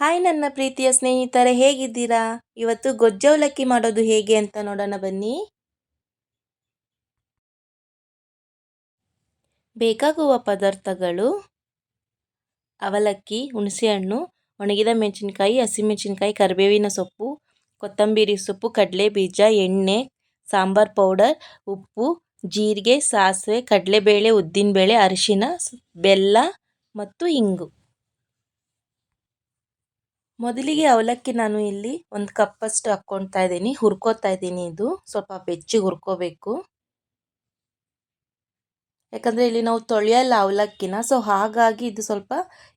Hi ನನ್ನ ಪ್ರೀತಿಯ ಸ್ನೇಹಿತರೆ, ಹೇಗಿದ್ದೀರಾ? ಇವತ್ತು ಗೊಜ್ಜವಲಕ್ಕಿ ಮಾಡೋದು ಹೇಗೆ ಅಂತ ನೋಡೋಣ ಬನ್ನಿ. ಬೇಕಾಗುವ ಪದಾರ್ಥಗಳು, ಅವಲಕ್ಕಿ, ಹುಣಸೆಹಣ್ಣು, ಒಣಗಿದ ಮೆಣಸಿನ್ಕಾಯಿ ಹಸಿಮೆಣಸಿನ್ಕಾಯಿ ಕರಿಬೇವಿನ ಸೊಪ್ಪು, ಕೊತ್ತಂಬರಿ ಸೊಪ್ಪು ಕಡಲೆ ಬೀಜ ಎಣ್ಣೆ, ಸಾಂಬಾರ್ ಪೌಡರ್, ಉಪ್ಪು, ಜೀರಿಗೆ, ಸಾಸಿವೆ, ಕಡಲೆಬೇಳೆ, ಉದ್ದಿನಬೇಳೆ, ಅರಿಶಿನ, ಬೆಲ್ಲ ಮತ್ತು ಇಂಗು. ಮೊದಲಿಗೆ ಅವಲಕ್ಕಿ ನಾನು ಇಲ್ಲಿ ಒಂದು ಕಪ್ಪಷ್ಟು ಹಾಕ್ಕೊಳ್ತಾ ಇದ್ದೀನಿ. ಹುರ್ಕೋತಾ ಇದ್ದೀನಿ ಇದು. ಸ್ವಲ್ಪ ಬೆಚ್ಚಗೆ ಹುರ್ಕೋಬೇಕು. ಯಾಕಂದರೆ ಇಲ್ಲಿ ನಾವು ತೊಳೆಯಲ್ಲ ಅವಲಕ್ಕಿನ ಸೊ ಹಾಗಾಗಿ ಇದು ಸ್ವಲ್ಪ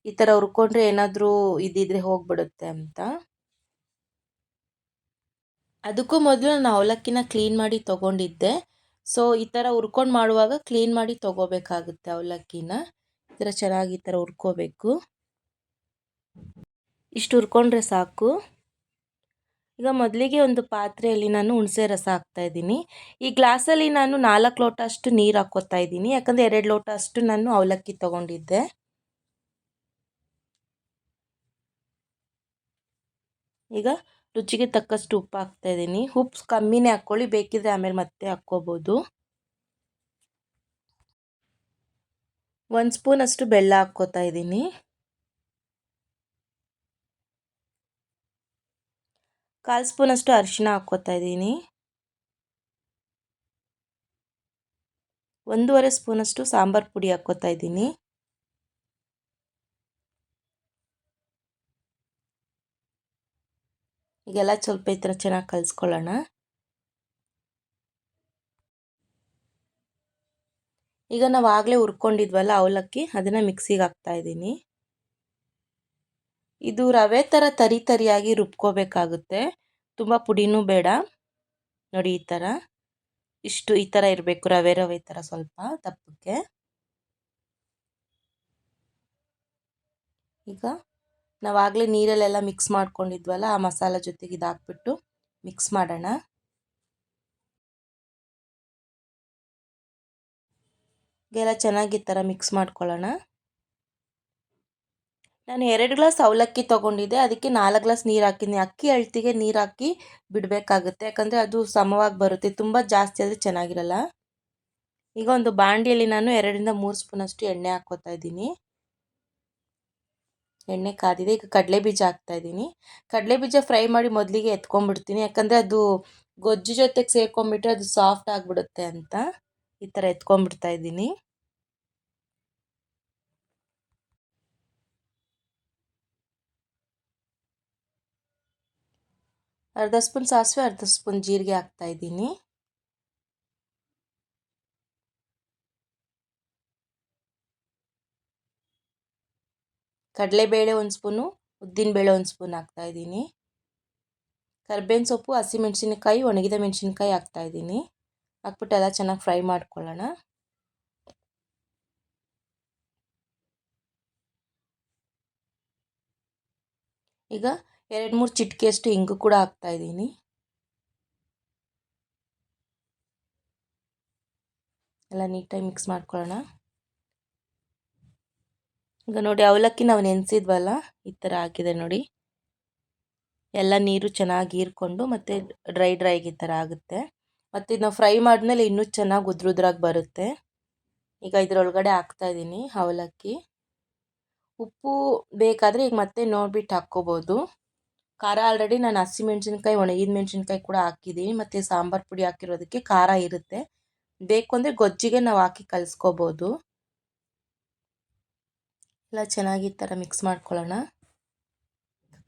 ಈ ಥರ ಹುರ್ಕೊಂಡ್ರೆ ಏನಾದರೂ ಇದಿದ್ರೆ ಹೋಗ್ಬಿಡುತ್ತೆ ಅಂತ. ಅದಕ್ಕೂ ಮೊದಲು ನಾನು ಅವಲಕ್ಕಿನ ಕ್ಲೀನ್ ಮಾಡಿ ತೊಗೊಂಡಿದ್ದೆ. ಸೊ ಈ ಥರ ಹುರ್ಕೊಂಡು ಮಾಡುವಾಗ ಕ್ಲೀನ್ ಮಾಡಿ ತೊಗೋಬೇಕಾಗುತ್ತೆ ಅವಲಕ್ಕಿನ. ಈ ಥರ ಚೆನ್ನಾಗಿ ಈ ಥರ ಹುರ್ಕೋಬೇಕು. ಇಷ್ಟು ಹುರ್ಕೊಂಡ್ರೆ ಸಾಕು. ಈಗ ಮೊದಲಿಗೆ ಒಂದು ಪಾತ್ರೆಯಲ್ಲಿ ನಾನು ಹುಣಸೆ ರಸ ಇದ್ದೀನಿ. ಈ ಗ್ಲಾಸಲ್ಲಿ ನಾನು ನಾಲ್ಕು ಲೋಟ ಅಷ್ಟು ನೀರು ಹಾಕ್ಕೋತಾ ಇದ್ದೀನಿ. ಯಾಕಂದರೆ ಎರಡು ಲೋಟ ಅಷ್ಟು ನಾನು ಅವಲಕ್ಕಿ ತೊಗೊಂಡಿದ್ದೆ. ಈಗ ರುಚಿಗೆ ತಕ್ಕಷ್ಟು ಉಪ್ಪು ಹಾಕ್ತಾ ಇದ್ದೀನಿ. ಉಪ್ಪು ಕಮ್ಮಿನೇ ಹಾಕ್ಕೊಳ್ಳಿ ಬೇಕಿದ್ರೆ ಆಮೇಲೆ ಮತ್ತೆ ಹಾಕ್ಕೋಬೋದು. ಒಂದು ಸ್ಪೂನ್ ಅಷ್ಟು ಬೆಲ್ಲ ಹಾಕ್ಕೋತಾ ಇದ್ದೀನಿ. ಕಾಲು ಸ್ಪೂನಷ್ಟು ಅರಿಶಿನ ಹಾಕ್ಕೋತಾ ಇದ್ದೀನಿ. ಒಂದೂವರೆ ಸ್ಪೂನಷ್ಟು ಸಾಂಬಾರು ಪುಡಿ ಹಾಕ್ಕೋತಾ ಇದ್ದೀನಿ. ಈಗೆಲ್ಲ ಸ್ವಲ್ಪ ಈ ಥರ ಚೆನ್ನಾಗಿ ಕಲಿಸ್ಕೊಳ್ಳೋಣ. ಈಗ ನಾವು ಆಗಲೇ ಹುರ್ಕೊಂಡಿದ್ವಲ್ಲ ಅವಲಕ್ಕಿ, ಅದನ್ನು ಮಿಕ್ಸಿಗೆ ಹಾಕ್ತಾ ಇದ್ದೀನಿ. ಇದು ರವೆ ಥರ ತರಿ ತರಿಯಾಗಿ ರುಬ್ಕೋಬೇಕಾಗುತ್ತೆ. ತುಂಬ ಪುಡಿನೂ ಬೇಡ. ನೋಡಿ ಈ ಥರ ಇಷ್ಟು ಈ ಥರ ಇರಬೇಕು, ರವೆ ರವೆ ಥರ ಸ್ವಲ್ಪ ದಪ್ಪಕ್ಕೆ ಈಗ ನಾವಾಗಲೇ ನೀರಲ್ಲೆಲ್ಲ ಮಿಕ್ಸ್ ಮಾಡ್ಕೊಂಡಿದ್ವಲ್ಲ, ಆ ಮಸಾಲ ಜೊತೆಗೆ ಇದು ಮಿಕ್ಸ್ ಮಾಡೋಣ. ಎಲ್ಲ ಚೆನ್ನಾಗಿ ಈ ಥರ ಮಿಕ್ಸ್ ಮಾಡ್ಕೊಳ್ಳೋಣ. ನಾನು ಎರಡು ಗ್ಲಾಸ್ ಅವಲಕ್ಕಿ ತೊಗೊಂಡಿದ್ದೆ. ಅದಕ್ಕೆ ನಾಲ್ಕು ಗ್ಲಾಸ್ ನೀರು ಹಾಕಿದ್ದೀನಿ ಅಕ್ಕಿ ಅಳ್ತಿಗೆ ನೀರು ಹಾಕಿ ಬಿಡಬೇಕಾಗುತ್ತೆ. ಯಾಕಂದರೆ ಅದು ಸಮವಾಗಿ ಬರುತ್ತೆ. ತುಂಬ ಜಾಸ್ತಿ ಆದರೆ ಚೆನ್ನಾಗಿರಲ್ಲ. ಈಗ ಒಂದು ಬಾಂಡಿಯಲ್ಲಿ ನಾನು ಎರಡರಿಂದ ಮೂರು ಸ್ಪೂನಷ್ಟು ಎಣ್ಣೆ ಹಾಕ್ಕೋತಾ ಇದ್ದೀನಿ. ಎಣ್ಣೆ ಕಾದಿದೆ. ಈಗ ಕಡಲೆ ಬೀಜ ಹಾಕ್ತಾ ಇದ್ದೀನಿ. ಕಡಲೆ ಬೀಜ ಫ್ರೈ ಮಾಡಿ ಮೊದಲಿಗೆ ಎತ್ಕೊಂಡ್ಬಿಡ್ತೀನಿ. ಯಾಕಂದರೆ ಅದು ಗೊಜ್ಜು ಜೊತೆಗೆ ಸೇರ್ಕೊಂಡ್ಬಿಟ್ರೆ ಅದು ಸಾಫ್ಟ್ ಆಗಿಬಿಡುತ್ತೆ ಅಂತ ಈ ಥರ ಎತ್ಕೊಂಡ್ಬಿಡ್ತಾ ಇದ್ದೀನಿ. ಅರ್ಧ ಸ್ಪೂನ್ ಸಾಸಿವೆ, ಅರ್ಧ ಸ್ಪೂನ್ ಜೀರಿಗೆ ಹಾಕ್ತಾ ಇದ್ದೀನಿ. ಕಡಲೆಬೇಳೆ ಒಂದು ಸ್ಪೂನು, ಉದ್ದಿನಬೇಳೆ ಒಂದು ಸ್ಪೂನ್ ಹಾಕ್ತಾ ಇದ್ದೀನಿ. ಕರ್ಬೇವಿನ ಸೊಪ್ಪು ಹಸಿಮೆಣ್ಸಿನಕಾಯಿ ಒಣಗಿದ ಮೆಣಸಿನ್ಕಾಯಿ ಹಾಕ್ತಾ ಇದ್ದೀನಿ. ಹಾಕ್ಬಿಟ್ಟು ಎಲ್ಲ ಚೆನ್ನಾಗಿ ಫ್ರೈ ಮಾಡ್ಕೊಳ್ಳೋಣ. ಈಗ ಎರಡು ಮೂರು ಚಿಟಿಕೆಯಷ್ಟು ಇಂಗು ಕೂಡ ಹಾಕ್ತಾ ಇದ್ದೀನಿ. ಎಲ್ಲ ನೀಟಾಗಿ ಮಿಕ್ಸ್ ಮಾಡ್ಕೊಳ್ಳೋಣ. ಈಗ ನೋಡಿ ಅವಲಕ್ಕಿ ನಾವು ನೆನೆಸಿದ್ವಲ್ಲ, ಈ ಥರ ಹಾಕಿದೆ ನೋಡಿ. ಎಲ್ಲ ನೀರು ಚೆನ್ನಾಗಿ ಹೀರ್ಕೊಂಡು ಮತ್ತು ಡ್ರೈ ಡ್ರೈ ಈ ಥರ ಆಗುತ್ತೆ. ಮತ್ತು ಇದನ್ನ ಫ್ರೈ ಮಾಡಿದ್ಮೇಲೆ ಇನ್ನೂ ಚೆನ್ನಾಗಿ ಉದ್ರುದ್ರಾಗಿ ಬರುತ್ತೆ. ಈಗ ಇದರೊಳಗಡೆ ಹಾಕ್ತಾ ಇದ್ದೀನಿ ಅವಲಕ್ಕಿ. ಉಪ್ಪು ಬೇಕಾದರೆ ಈಗ ಮತ್ತೆ ನೋಡ್ಬಿಟ್ಟು ಹಾಕ್ಕೋಬೋದು. ಖಾರ ಆಲ್ರೆಡಿ ನಾನು ಹಸಿಮೆಣ್ಸಿನ್ಕಾಯಿ ಒಣಗಿದ ಮೆಣಸಿನ್ಕಾಯಿ ಕೂಡ ಹಾಕಿದ್ದೀನಿ ಮತ್ತು ಸಾಂಬಾರು ಪುಡಿ ಹಾಕಿರೋದಕ್ಕೆ ಖಾರ ಇರುತ್ತೆ. ಬೇಕು ಅಂದರೆ ಗೊಜ್ಜಿಗೆ ನಾವು ಹಾಕಿ ಕಲಿಸ್ಕೋಬೋದು. ಎಲ್ಲ ಚೆನ್ನಾಗಿ ಈ ಥರ ಮಿಕ್ಸ್ ಮಾಡ್ಕೊಳ್ಳೋಣ.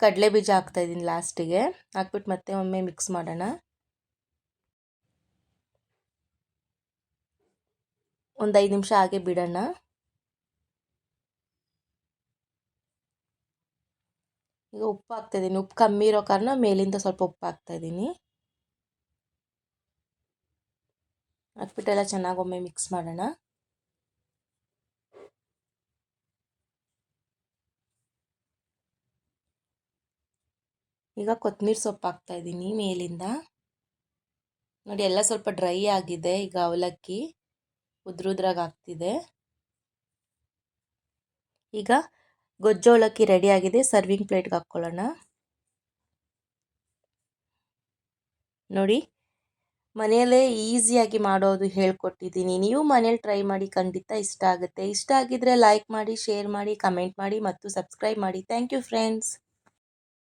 ಕಡಲೆ ಬೀಜ ಹಾಕ್ತಾಯಿದ್ದೀನಿ ಲಾಸ್ಟಿಗೆ ಹಾಕ್ಬಿಟ್ಟು ಮತ್ತೆ ಒಮ್ಮೆ ಮಿಕ್ಸ್ ಮಾಡೋಣ. ಒಂದು ಐದು ನಿಮಿಷ ಹಾಗೆ ಬಿಡೋಣ. ಈಗ ಉಪ್ಪು ಹಾಕ್ತಾಯಿದ್ದೀನಿ ಉಪ್ಪು ಕಮ್ಮಿ ಇರೋ ಕಾರಣ ಮೇಲಿಂದ ಸ್ವಲ್ಪ ಉಪ್ಪು ಹಾಕ್ತಾಯಿದ್ದೀನಿ ಹಾಕ್ಬಿಟ್ಟೆಲ್ಲ ಚೆನ್ನಾಗಿ ಒಮ್ಮೆ ಮಿಕ್ಸ್ ಮಾಡೋಣ. ಈಗ ಕೊತ್ತಂಬರಿ ಸೊಪ್ಪು ಹಾಕ್ತಾಯಿದ್ದೀನಿ ಮೇಲಿಂದ. ನೋಡಿ, ಎಲ್ಲ ಸ್ವಲ್ಪ ಡ್ರೈ ಆಗಿದೆ. ಈಗ ಅವಲಕ್ಕಿ ಉದ್ರುದ್ರಾಗ ಆಗ್ತಿದೆ. ಈಗ ಗೊಜ್ಜೋಳಕ್ಕಿ ರೆಡಿ ಆಗಿದೆ. ಸರ್ವಿಂಗ್ ಪ್ಲೇಟ್ಗೆ ಹಾಕ್ಕೊಳ್ಳೋಣ ನೋಡಿ, ಮನೆಯಲ್ಲೇ ಈಸಿಯಾಗಿ ಮಾಡೋದು ಹೇಳ್ಕೊಟ್ಟಿದ್ದೀನಿ. ನೀವು ಮನೇಲಿ ಟ್ರೈ ಮಾಡಿ ಖಂಡಿತ ಇಷ್ಟ ಆಗುತ್ತೆ. ಇಷ್ಟ ಆಗಿದ್ರೆ ಲೈಕ್ ಮಾಡಿ ಶೇರ್ ಮಾಡಿ ಕಮೆಂಟ್ ಮಾಡಿ, ಮತ್ತು ಸಬ್ಸ್ಕ್ರೈಬ್ ಮಾಡಿ. Thank you friends